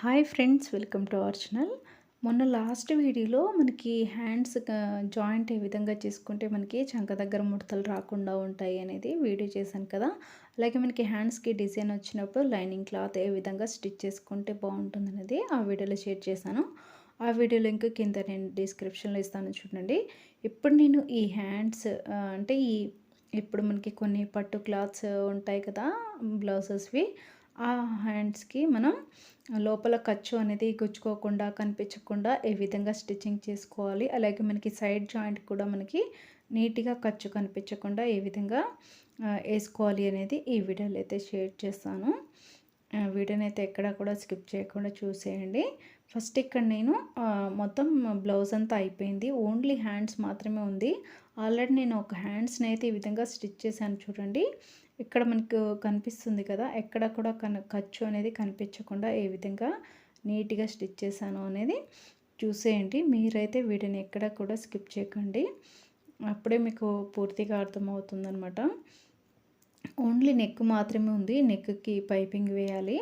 Hi friends welcome to our channel మొన్న last వీడియోలో మనకి హ్యాండ్స్ జాయింట్ ఏ విధంగా చేసుకుంటే మనకి చంక దగ్గర ముడతలు రాకుండా ఉంటాయి అనేది వీడియో చేశాను కదా. అలాగే మనకి హ్యాండ్స్కి డిజైన్ వచ్చినప్పుడు లైనింగ్ క్లాత్ ఏ విధంగా స్టిచ్ చేసుకుంటే బాగుంటుంది అనేది ఆ వీడియోలో షేర్ చేశాను. ఆ వీడియో లింక్ కింద నేను డిస్క్రిప్షన్లో ఇస్తాను చూడండి. ఇప్పుడు నేను ఈ హ్యాండ్స్ అంటే ఈ ఇప్పుడు మనకి కొన్ని పట్టు క్లాత్స్ ఉంటాయి కదా బ్లౌజెస్వి. ఆ హ్యాండ్స్కి మనం లోపల ఖర్చు అనేది గుచ్చుకోకుండా కనిపించకుండా ఏ విధంగా స్టిచ్చింగ్ చేసుకోవాలి. అలాగే మనకి సైడ్ జాయింట్ కూడా మనకి నీట్గా ఖర్చు కనిపించకుండా ఏ విధంగా వేసుకోవాలి అనేది ఈ వీడియోలో అయితే షేర్ చేస్తాను. వీడియోని అయితే ఎక్కడ కూడా స్కిప్ చేయకుండా చూసేయండి. ఫస్ట్ ఇక్కడ నేను మొత్తం బ్లౌజ్ అంతా అయిపోయింది. ఓన్లీ హ్యాండ్స్ మాత్రమే ఉంది. ఆల్రెడీ నేను ఒక హ్యాండ్స్ని అయితే ఈ విధంగా స్టిచ్ చేశాను చూడండి. ఇక్కడ మనకు కనిపిస్తుంది కదా ఎక్కడ కూడా కన్ ఖర్చు అనేది కనిపించకుండా ఏ విధంగా నీట్గా స్టిచ్ చేశాను అనేది చూసేయండి. మీరైతే వీటిని ఎక్కడ కూడా స్కిప్ చేయకండి. అప్పుడే మీకు పూర్తిగా అర్థమవుతుందనమాట ఓన్లీ నెక్ మాత్రమే ఉంది. నెక్కి పైపింగ్ వేయాలి.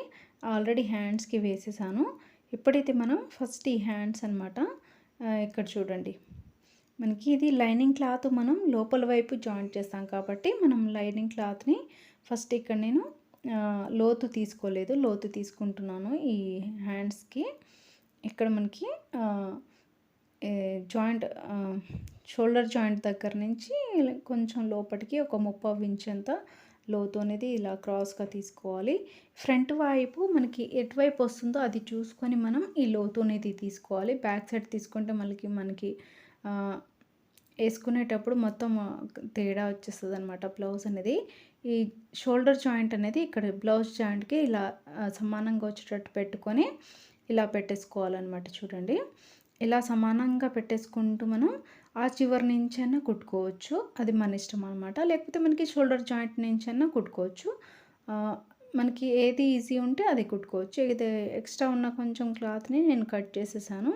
ఆల్రెడీ హ్యాండ్స్కి వేసేసాను. ఇప్పుడైతే మనం ఫస్ట్ ఈ హ్యాండ్స్ అనమాట ఇక్కడ చూడండి. మనకి ఇది లైనింగ్ క్లాత్ మనం లోపల వైపు జాయింట్ చేస్తాం కాబట్టి మనం లైనింగ్ క్లాత్ని ఫస్ట్ ఇక్కడ నేను లోతు తీసుకోలేదు లోతు తీసుకుంటున్నాను ఈ హ్యాండ్స్కి. ఇక్కడ మనకి జాయింట్ షోల్డర్ జాయింట్ దగ్గర నుంచి కొంచెం లోపలికి ఒక ముప్పై ఇంచ్ అంత లోతు అనేది ఇలా క్రాస్గా తీసుకోవాలి. ఫ్రంట్ వైపు మనకి ఎటువైపు వస్తుందో అది చూసుకొని మనం ఈ లోతు అనేది తీసుకోవాలి. బ్యాక్ సైడ్ తీసుకుంటే మనకి మనకి వేసుకునేటప్పుడు మొత్తం తేడా వచ్చేస్తుంది అనమాట బ్లౌజ్ అనేది. ఈ షోల్డర్ జాయింట్ అనేది ఇక్కడ బ్లౌజ్ జాయింట్కి ఇలా సమానంగా వచ్చేటట్టు పెట్టుకొని ఇలా పెట్టేసుకోవాలన్నమాట చూడండి. ఇలా సమానంగా పెట్టేసుకుంటూ మనం ఆ చివరి నుంచి అయినా కుట్టుకోవచ్చు. అది మన ఇష్టం అనమాట లేకపోతే మనకి షోల్డర్ జాయింట్ నుంచి అయినా కుట్టుకోవచ్చు మనకి ఏది ఈజీ ఉంటే అది కుట్టుకోవచ్చు. ఇది ఎక్స్ట్రా ఉన్న కొంచెం క్లాత్ని నేను కట్ చేసేసాను.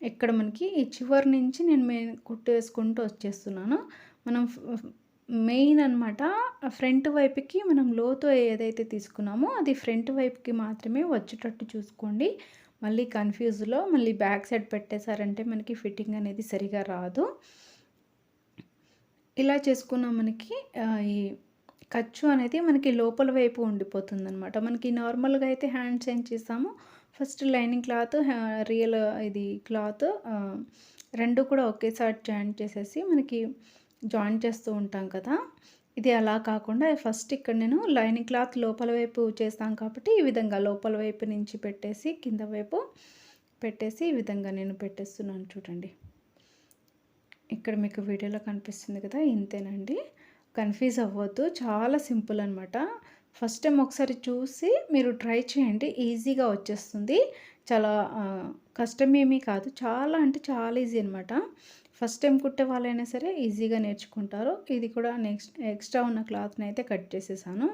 ఇక్కడ మనకి ఈ చివరి నుంచి నేను మెయిన్ కుట్టేసుకుంటూ వచ్చేస్తున్నాను. మనం మెయిన్ అనమాట ఫ్రంట్ వైపుకి మనం లోతో ఏదైతే తీసుకున్నామో అది ఫ్రంట్ వైపుకి మాత్రమే వచ్చేటట్టు చూసుకోండి. మళ్ళీ కన్ఫ్యూజ్లో మళ్ళీ బ్యాక్ సైడ్ పెట్టేశారంటే మనకి ఫిట్టింగ్ అనేది సరిగా రాదు. ఇలా చేసుకున్న మనకి ఈ ఖర్చు అనేది మనకి లోపల వైపు ఉండిపోతుంది అనమాట మనకి నార్మల్గా అయితే హ్యాండ్స్ ఏం చేస్తామో ఫస్ట్ లైనింగ్ క్లాత్ రియల్ ఇది క్లాత్ రెండు కూడా ఒకేసారి జాయిన్ చేసేసి మనకి జాయిన్ చేస్తూ ఉంటాం కదా. ఇది అలా కాకుండా ఫస్ట్ ఇక్కడ నేను లైనింగ్ క్లాత్ లోపల వైపు చేస్తాం కాబట్టి ఈ విధంగా లోపల వైపు నుంచి పెట్టేసి కింద వైపు పెట్టేసి ఈ విధంగా నేను పెట్టేస్తున్నాను చూడండి. ఇక్కడ మీకు వీడియోలో కనిపిస్తుంది కదా ఇంతేనండి. కన్ఫ్యూజ్ అవ్వద్దు. చాలా సింపుల్ అనమాట ఫస్ట్ టైం ఒకసారి చూసి మీరు ట్రై చేయండి. ఈజీగా వచ్చేస్తుంది. చాలా కష్టమేమీ కాదు. చాలా అంటే చాలా ఈజీ అనమాట ఫస్ట్ టైం కుట్టే వాళ్ళైనా సరే ఈజీగా నేర్చుకుంటారు. ఇది కూడా నెక్స్ట్ ఎక్స్ట్రా ఉన్న క్లాత్ని అయితే కట్ చేసేసాను.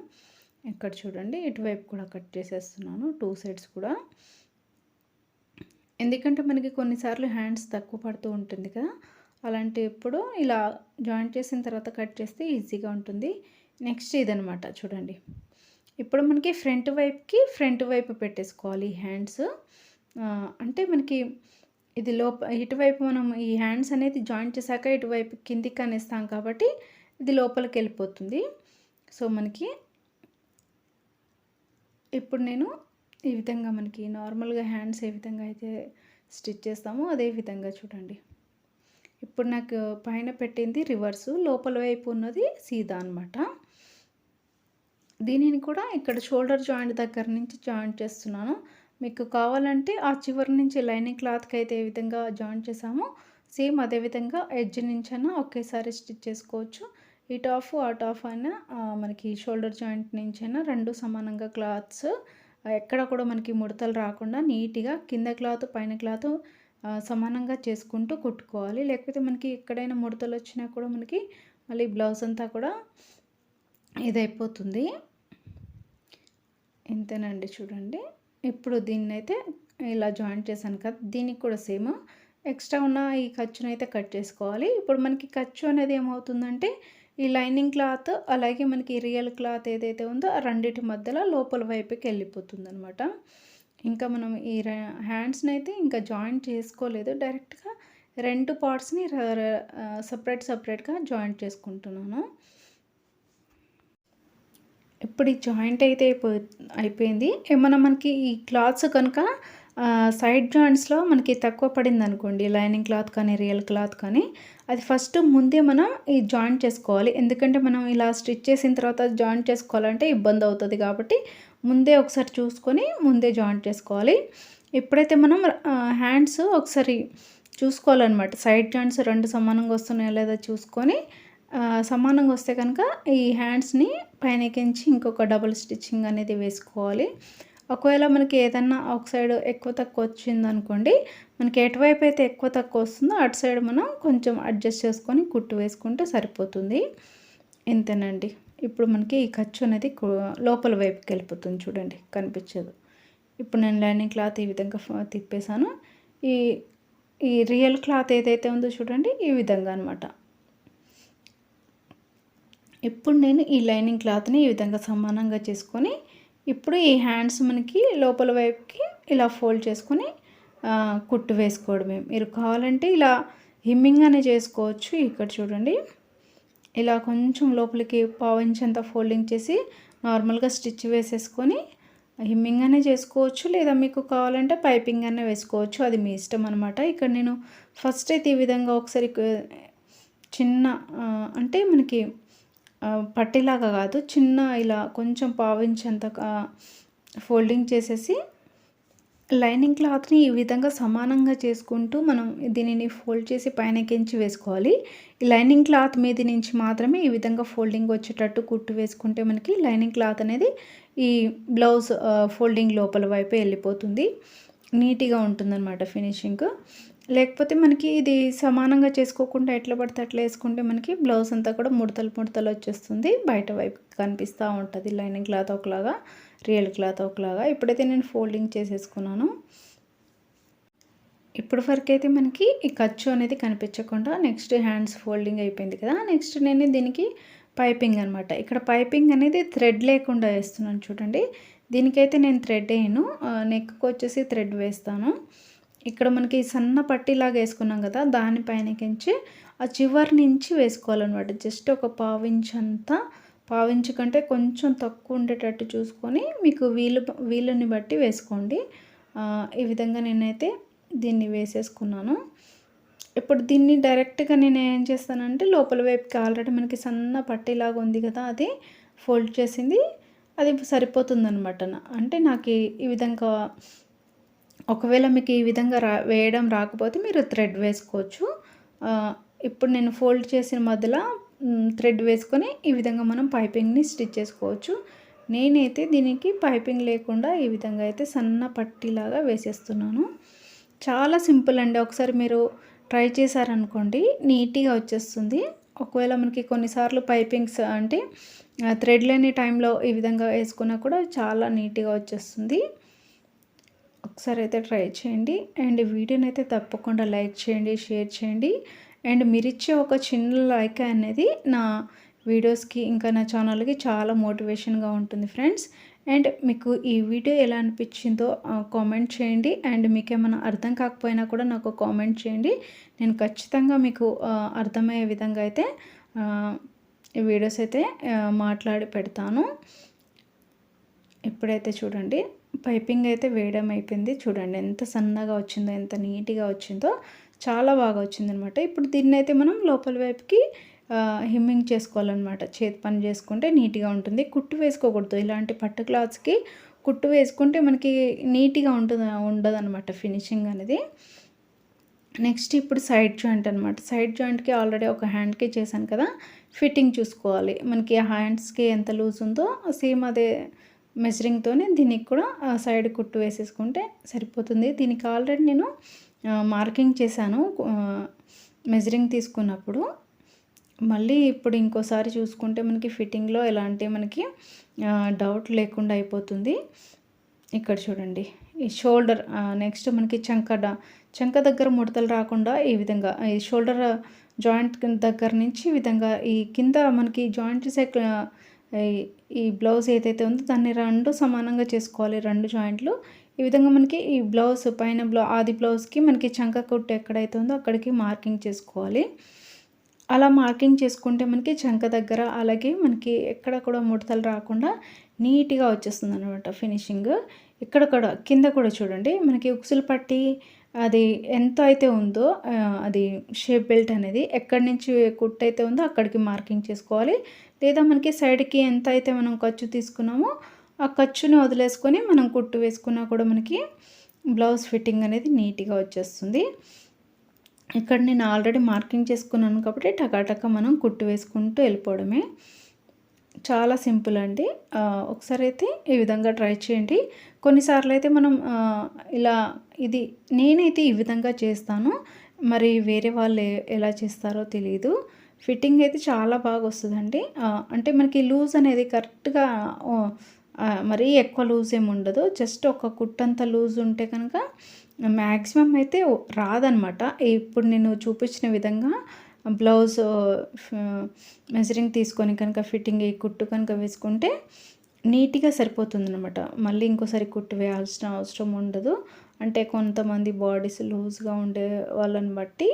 ఇక్కడ చూడండి ఇటువైపు కూడా కట్ చేసేస్తున్నాను. టూ సైడ్స్ కూడా. ఎందుకంటే మనకి కొన్నిసార్లు హ్యాండ్స్ తక్కువ పడుతూ ఉంటుంది కదా. అలాంటి ఇప్పుడు ఇలా జాయింట్ చేసిన తర్వాత కట్ చేస్తే ఈజీగా ఉంటుంది. నెక్స్ట్ ఇదనమాట చూడండి. ఇప్పుడు మనకి ఫ్రంట్ వైపుకి ఫ్రంట్ వైపు పెట్టేసుకోవాలి ఈ హ్యాండ్స్. అంటే మనకి ఇది లోప ఇటువైపు మనం ఈ హ్యాండ్స్ అనేది జాయింట్ చేశాక ఇటువైపు కిందికి అనేస్తాం కాబట్టి ఇది లోపలికి వెళ్ళిపోతుంది. సో మనకి ఇప్పుడు నేను ఈ విధంగా మనకి నార్మల్గా హ్యాండ్స్ ఏ విధంగా అయితే స్టిచ్ చేస్తామో అదే విధంగా చూడండి. ఇప్పుడు నాకు పైన పెట్టింది రివర్సు లోపల వైపు ఉన్నది సీదా అనమాట దీనిని కూడా ఇక్కడ షోల్డర్ జాయింట్ దగ్గర నుంచి జాయింట్ చేస్తున్నాను. మీకు కావాలంటే ఆ చివరి నుంచి లైనింగ్ క్లాత్కి అయితే ఏ విధంగా జాయింట్ చేసామో సేమ్ అదే విధంగా ఎడ్జ్ నుంచైనా ఒకేసారి స్టిచ్ చేసుకోవచ్చు. ఈ టాఫ్ ఆ టాఫ్ అయినా మనకి షోల్డర్ జాయింట్ నుంచైనా రెండు సమానంగా క్లాత్స్. ఎక్కడ కూడా మనకి ముడతలు రాకుండా నీట్గా కింద క్లాత్ పైన క్లాత్ సమానంగా చేసుకుంటూ కుట్టుకోవాలి. లేకపోతే మనకి ఎక్కడైనా ముడతలు వచ్చినా కూడా మనకి మళ్ళీ బ్లౌజ్ అంతా కూడా ఇదైపోతుంది. ఇంతేనండి చూడండి. ఇప్పుడు దీన్ని అయితే ఇలా జాయింట్ చేశాను కదా దీనికి కూడా సేమ్. ఎక్స్ట్రా ఉన్న ఈ ఖర్చును అయితే కట్ చేసుకోవాలి. ఇప్పుడు మనకి ఖర్చు అనేది ఏమవుతుందంటే ఈ లైనింగ్ క్లాత్ అలాగే మనకి రియల్ క్లాత్ ఏదైతే ఉందో ఆ రెండింటి మధ్యలో లోపల వైపుకి వెళ్ళిపోతుంది అనమాట ఇంకా మనం ఈ హ్యాండ్స్ని అయితే ఇంకా జాయింట్ చేసుకోలేదు. డైరెక్ట్గా రెండు పార్ట్స్ని సపరేట్ సపరేట్గా జాయింట్ చేసుకుంటున్నాను. ఇప్పుడు ఈ జాయింట్ అయితే అయిపో అయిపోయింది. ఏమన్నా మనకి ఈ క్లాత్స్ కనుక సైడ్ జాయింట్స్లో మనకి తక్కువ పడింది అనుకోండి లైనింగ్ క్లాత్ కానీ రియల్ క్లాత్ కానీ అది ఫస్ట్ ముందే మనం ఈ జాయింట్ చేసుకోవాలి. ఎందుకంటే మనం ఇలా స్టిచ్ చేసిన తర్వాత జాయింట్ చేసుకోవాలంటే ఇబ్బంది అవుతుంది కాబట్టి ముందే ఒకసారి చూసుకొని ముందే జాయింట్ చేసుకోవాలి. ఎప్పుడైతే మనం హ్యాండ్స్ ఒకసారి చూసుకోవాలన్నమాట సైడ్ జాయింట్స్ రెండు సమానంగా వస్తున్నాయో లేదా చూసుకొని సమానంగా వస్తే కనుక ఈ హ్యాండ్స్ని పైన ఎక్కించి ఇంకొక డబుల్ స్టిచ్చింగ్ అనేది వేసుకోవాలి. ఒకవేళ మనకి ఏదన్నా ఒక సైడ్ ఎక్కువ తక్కువ వచ్చింది అనుకోండి మనకి ఎటువైపు అయితే ఎక్కువ తక్కువ వస్తుందో అటు సైడ్ మనం కొంచెం అడ్జస్ట్ చేసుకొని కుట్టు వేసుకుంటే సరిపోతుంది. ఇంతేనండి. ఇప్పుడు మనకి ఈ ఖర్చు అనేది లోపల వైపుకి వెళ్ళిపోతుంది చూడండి కనిపించదు. ఇప్పుడు నేను లైనింగ్ క్లాత్ ఈ విధంగా తిప్పేశాను. ఈ ఈ రియల్ క్లాత్ ఏదైతే ఉందో చూడండి ఈ విధంగా అనమాట ఇప్పుడు నేను ఈ లైనింగ్ క్లాత్ని ఈ విధంగా సమానంగా చేసుకొని ఇప్పుడు ఈ హ్యాండ్స్ మనకి లోపల వైపుకి ఇలా ఫోల్డ్ చేసుకొని కుట్టు వేసుకోవడమే. మీరు కావాలంటే ఇలా హిమ్మింగ్ అనే చేసుకోవచ్చు. ఇక్కడ చూడండి. ఇలా కొంచెం లోపలికి పావించేంత ఫోల్డింగ్ చేసి నార్మల్గా స్టిచ్ వేసేసుకొని హిమ్మింగ్ అనే చేసుకోవచ్చు. లేదా మీకు కావాలంటే పైపింగ్ అనే వేసుకోవచ్చు. అది మీ ఇష్టం అనమాట ఇక్కడ నేను ఫస్ట్ అయితే ఈ విధంగా ఒకసారి చిన్న అంటే మనకి పట్టిలాగా కాదు చిన్న ఇలా కొంచెం పావించేంత ఫోల్డింగ్ చేసేసి లైనింగ్ క్లాత్ని ఈ విధంగా సమానంగా చేసుకుంటూ మనం దీనిని ఫోల్డ్ చేసి పైనకించి వేసుకోవాలి. ఈ లైనింగ్ క్లాత్ మీద నుంచి మాత్రమే ఈ విధంగా ఫోల్డింగ్ వచ్చేటట్టు కుట్టు వేసుకుంటే మనకి లైనింగ్ క్లాత్ అనేది ఈ బ్లౌజ్ ఫోల్డింగ్ లోపల వైపు వెళ్ళిపోతుంది. నీట్గా ఉంటుందన్నమాట ఫినిషింగ్. లేకపోతే మనకి ఇది సమానంగా చేసుకోకుండా ఎట్లా పడితే అట్లా వేసుకుంటే మనకి బ్లౌజ్ అంతా కూడా ముడతలు ముడతలు వచ్చేస్తుంది. బయట వైపు కనిపిస్తూ ఉంటుంది లైనింగ్ క్లాత్ ఒకలాగా రియల్ క్లాత్ ఒకలాగా. ఇప్పుడైతే నేను ఫోల్డింగ్ చేసేసుకున్నాను. ఇప్పుడు వరకు అయితే మనకి ఈ ఖర్చు అనేది కనిపించకుండా నెక్స్ట్ హ్యాండ్స్ ఫోల్డింగ్ అయిపోయింది కదా నెక్స్ట్ నేను దీనికి పైపింగ్ అనమాట ఇక్కడ పైపింగ్ అనేది థ్రెడ్ లేకుండా వేస్తున్నాను చూడండి. దీనికైతే నేను థ్రెడ్ వేయను. నెక్కి వచ్చేసి థ్రెడ్ వేస్తాను. ఇక్కడ మనకి సన్న పట్టిలాగా వేసుకున్నాం కదా దానిపైనకించి ఆ చివరి నుంచి వేసుకోవాలన్నమాట. జస్ట్ ఒక పావించ్ అంతా పావించు కంటే కొంచెం తక్కువ ఉండేటట్టు చూసుకొని మీకు వీలు వీలుని బట్టి వేసుకోండి. ఈ విధంగా నేనైతే దీన్ని వేసేసుకున్నాను. ఇప్పుడు దీన్ని డైరెక్ట్గా నేను ఏం చేస్తానంటే లోపల వైపుకి ఆల్రెడీ మనకి సన్న పట్టిలాగా ఉంది కదా అది ఫోల్డ్ చేసింది. అది సరిపోతుంది అనమాట అంటే నాకు ఈ విధంగా ఒకవేళ మీకు ఈ విధంగా రా వేయడం రాకపోతే మీరు థ్రెడ్ వేసుకోవచ్చు. ఇప్పుడు నేను ఫోల్డ్ చేసిన మధ్యలో థ్రెడ్ వేసుకొని ఈ విధంగా మనం పైపింగ్ని స్టిచ్ చేసుకోవచ్చు. నేనైతే దీనికి పైపింగ్ లేకుండా ఈ విధంగా అయితే సన్న పట్టీలాగా వేసేస్తున్నాను. చాలా సింపుల్ అండి. ఒకసారి మీరు ట్రై చేశారనుకోండి నీట్గా వచ్చేస్తుంది. ఒకవేళ మనకి కొన్నిసార్లు పైపింగ్స్ అంటే థ్రెడ్ లేని టైంలో ఈ విధంగా వేసుకున్నా కూడా చాలా నీట్గా వచ్చేస్తుంది. ఒకసారి అయితే ట్రై చేయండి. అండ్ వీడియోని అయితే తప్పకుండా లైక్ చేయండి షేర్ చేయండి. అండ్ మీరిచ్చే ఒక చిన్న లైక్ అనేది నా వీడియోస్కి ఇంకా నా ఛానల్కి చాలా మోటివేషన్గా ఉంటుంది ఫ్రెండ్స్. అండ్ మీకు ఈ వీడియో ఎలా అనిపించిందో కామెంట్ చేయండి. అండ్ మీకు ఏమైనా అర్థం కాకపోయినా కూడా నాకు కామెంట్ చేయండి. నేను ఖచ్చితంగా మీకు అర్థమయ్యే విధంగా అయితే ఈ వీడియోస్ అయితే మాట్లాడి పెడతాను. ఇప్పుడైతే చూడండి పైపింగ్ అయితే వేయడం అయిపోయింది. చూడండి ఎంత సన్నగా వచ్చిందో ఎంత నీట్గా వచ్చిందో చాలా బాగా వచ్చిందనమాట. ఇప్పుడు దీన్ని అయితే మనం లోపల వైపుకి హిమ్మింగ్ చేసుకోవాలన్నమాట. చేతి పని చేసుకుంటే నీట్గా ఉంటుంది. కుట్టు వేసుకోకూడదు. ఇలాంటి పట్టు క్లాత్స్కి కుట్టు వేసుకుంటే మనకి నీట్గా ఉంటుంది ఉండదన్నమాట ఫినిషింగ్ అనేది. నెక్స్ట్ ఇప్పుడు సైడ్ జాయింట్ అనమాట సైడ్ జాయింట్కి ఆల్రెడీ ఒక హ్యాండ్కి చేశాను కదా. ఫిట్టింగ్ చూసుకోవాలి. మనకి హ్యాండ్స్కి ఎంత లూజ్ ఉందో సేమ్ అదే మెజరింగ్తోనే దీనికి కూడా సైడ్ కుట్టు వేసేసుకుంటే సరిపోతుంది. దీనికి ఆల్రెడీ నేను మార్కింగ్ చేశాను. మెజరింగ్ తీసుకున్నప్పుడు. మళ్ళీ ఇప్పుడు ఇంకోసారి చూసుకుంటే మనకి ఫిట్టింగ్లో ఎలాంటి మనకి డౌట్ లేకుండా అయిపోతుంది. ఇక్కడ చూడండి. ఈ షోల్డర్ నెక్స్ట్ మనకి చంక చంక దగ్గర ముడతలు రాకుండా ఈ విధంగా ఈ షోల్డర్ జాయింట్ దగ్గర నుంచి ఈ విధంగా ఈ కింద మనకి జాయింట్ సెక్ ఈ బ్లౌజ్ ఏదైతే ఉందో దాన్ని రెండు సమానంగా చేసుకోవాలి రెండు జాయింట్లు. ఈ విధంగా మనకి ఈ బ్లౌజ్ పైన బ్లౌ ఆది బ్లౌజ్కి మనకి చంక కుట్టు ఎక్కడైతే ఉందో అక్కడికి మార్కింగ్ చేసుకోవాలి. అలా మార్కింగ్ చేసుకుంటే మనకి చంక దగ్గర అలాగే మనకి ఎక్కడ కూడా ముడతలు రాకుండా నీట్గా వచ్చేస్తుంది అనమాట ఫినిషింగ్. ఇక్కడ కూడా కింద కూడా చూడండి మనకి ఉక్సులు పట్టి అది ఎంత అయితే ఉందో అది షేప్ బెల్ట్ అనేది ఎక్కడి నుంచి కుట్ అయితే ఉందో అక్కడికి మార్కింగ్ చేసుకోవాలి. లేదా మనకి సైడ్కి ఎంత అయితే మనం ఖర్చు తీసుకున్నామో ఆ ఖర్చుని వదిలేసుకొని మనం కుట్టు వేసుకున్నా కూడా మనకి బ్లౌజ్ ఫిట్టింగ్ అనేది నీట్గా వచ్చేస్తుంది. ఇక్కడ నేను ఆల్రెడీ మార్కింగ్ చేసుకున్నాను కాబట్టి టకాటక మనం కుట్టు వేసుకుంటూ వెళ్ళిపోవడమే. చాలా సింపుల్ అండి. ఒకసారి అయితే ఈ విధంగా ట్రై చేయండి. కొన్నిసార్లు అయితే మనం ఇలా ఇది నేనైతే ఈ విధంగా చేస్తాను. మరి వేరే వాళ్ళు ఎలా చేస్తారో తెలియదు ఫిట్టింగ్ అయితే చాలా బాగా వస్తుందండి. అంటే మనకి లూజ్ అనేది కరెక్ట్గా మరీ ఎక్కువ లూజ్ ఏమి ఉండదు. జస్ట్ ఒక కుట్టంత లూజ్ ఉంటే కనుక మ్యాక్సిమం అయితే రాదనమాట. ఇప్పుడు నేను చూపించిన విధంగా బ్లౌజ్ మెజరింగ్ తీసుకొని కనుక ఫిట్టింగ్ ఈ కుట్టు కనుక వేసుకుంటే నీట్గా సరిపోతుంది అనమాట మళ్ళీ ఇంకోసారి కుట్టు వేయాల్సిన అవసరం ఉండదు. అంటే కొంతమంది బాడీస్ లూజ్గా ఉండే వాళ్ళని బట్టి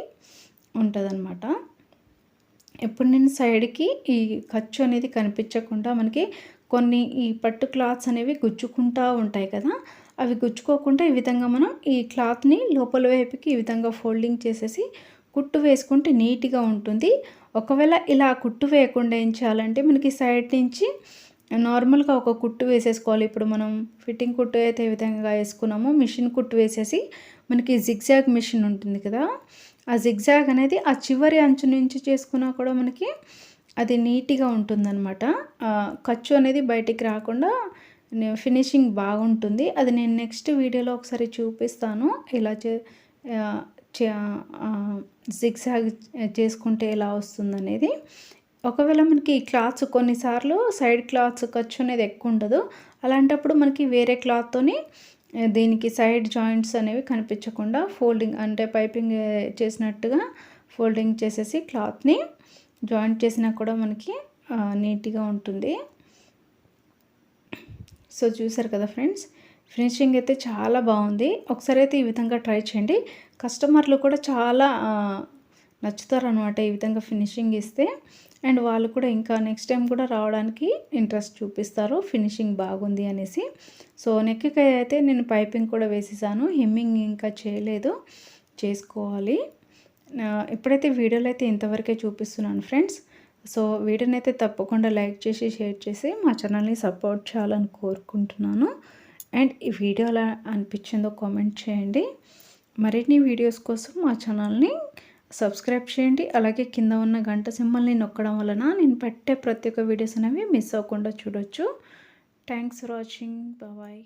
ఉంటుందన్నమాట ఇప్పుడు నేను సైడ్కి ఈ ఖర్చు అనేది కనిపించకుండా మనకి కొన్ని ఈ పట్టు క్లాత్స్ అనేవి గుచ్చుకుంటూ ఉంటాయి కదా. అవి గుచ్చుకోకుండా ఈ విధంగా మనం ఈ క్లాత్ని లోపల వైపుకి ఈ విధంగా ఫోల్డింగ్ చేసేసి కుట్టు వేసుకుంటే నీట్గా ఉంటుంది. ఒకవేళ ఇలా కుట్టు వేయకుండా ఏం చేయాలంటే మనకి సైడ్ నుంచి నార్మల్గా ఒక కుట్టు వేసేసుకోవాలి. ఇప్పుడు మనం ఫిట్టింగ్ కుట్టు అయితే ఏ విధంగా వేసుకున్నామో మిషన్ కుట్టు వేసేసి మనకి జిగ్జాగ్ మిషన్ ఉంటుంది కదా ఆ జిగ్జాగ్ అనేది ఆ చివరి అంచు నుంచి చేసుకున్నా కూడా మనకి అది నీట్గా ఉంటుందన్నమాట. ఖర్చు అనేది బయటికి రాకుండా ఫినిషింగ్ బాగుంటుంది. అది నేను నెక్స్ట్ వీడియోలో ఒకసారి చూపిస్తాను. ఇలా చే జిగ్జాగ్ చేసుకుంటే ఎలా వస్తుందనేది. ఒకవేళ మనకి క్లాత్స్ కొన్నిసార్లు సైడ్ క్లాత్స్ ఖర్చు అనేది ఎక్కువ ఉండదు. అలాంటప్పుడు మనకి వేరే క్లాత్తోని దీనికి సైడ్ జాయింట్స్ అనేవి కనిపించకుండా ఫోల్డింగ్ అంటే పైపింగ్ చేసినట్టుగా ఫోల్డింగ్ చేసేసి క్లాత్ని జాయింట్ చేసినా కూడా మనకి నీట్గా ఉంటుంది. సో చూసారు కదా ఫ్రెండ్స్? ఫినిషింగ్ అయితే చాలా బాగుంది. ఒకసారి అయితే ఈ విధంగా ట్రై చేయండి. కస్టమర్లు కూడా చాలా నచ్చుతారు అనమాట ఈ విధంగా ఫినిషింగ్ ఇస్తే. అండ్ వాళ్ళు కూడా ఇంకా నెక్స్ట్ టైం కూడా రావడానికి ఇంట్రెస్ట్ చూపిస్తారు. ఫినిషింగ్ బాగుంది అనేసి. సో నెక్కి అయితే నేను పైపింగ్ కూడా వేసేసాను. హెమ్మింగ్ ఇంకా చేయలేదు. చేసుకోవాలి. ఇప్పుడైతే వీడియోలో అయితే ఇంతవరకే చూపిస్తున్నాను ఫ్రెండ్స్. సో వీడియోని అయితే తప్పకుండా లైక్ చేసి షేర్ చేసి మా ఛానల్ని సపోర్ట్ చేయాలని కోరుకుంటున్నాను. అండ్ ఈ వీడియో ఎలా అనిపించిందో కామెంట్ చేయండి. మరిన్ని వీడియోస్ కోసం మా ఛానల్ని సబ్స్క్రైబ్ చేయండి. అలాగే కింద ఉన్న గంట సింబల్ని నొక్కడం వలన నేను పెట్టే ప్రతి ఒక్క వీడియోస్ అనేవి మిస్ అవ్వకుండా చూడొచ్చు. Thanks for watching. బాయ్.